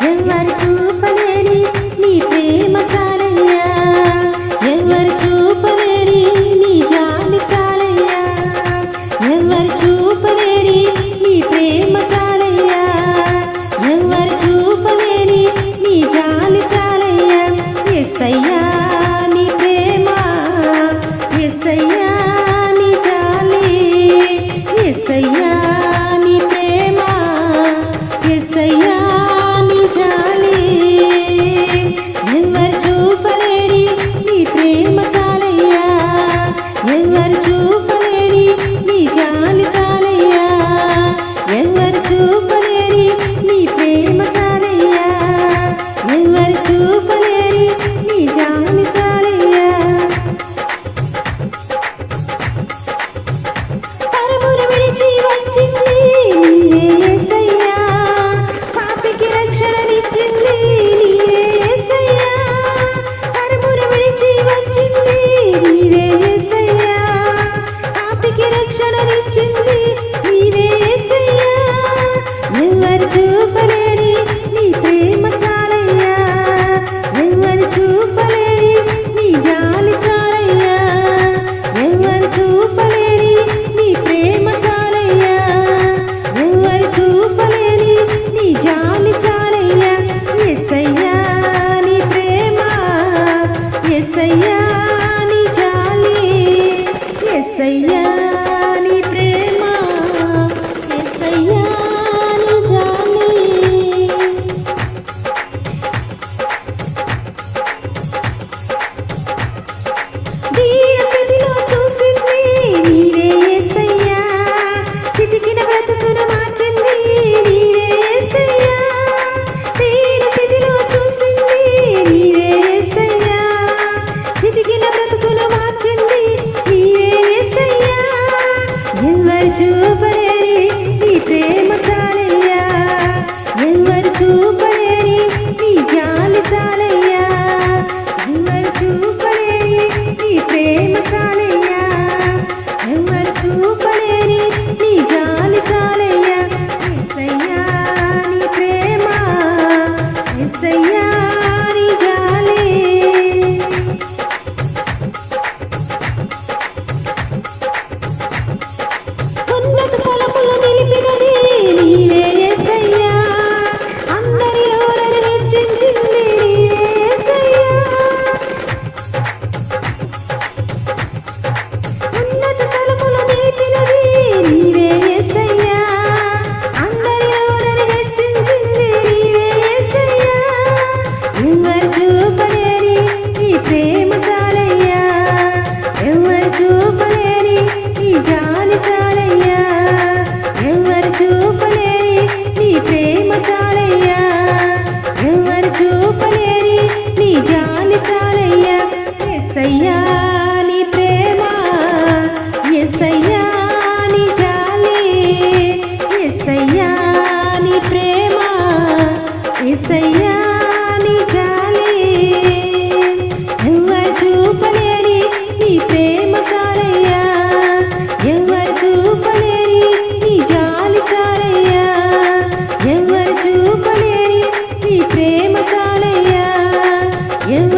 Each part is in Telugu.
ఎవరు చూపలేని నీ ప్రేమ చాలయ్యా. ఎవరు చూపలేని నీ జాలి చాలయ్యా. ఎవరు చూపలేని నీ ప్రేమ చాలయ్యా. ఎవరు చూపలేని నీ Yeah. చూపలేని నీ ప్రేమ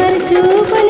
verdugo.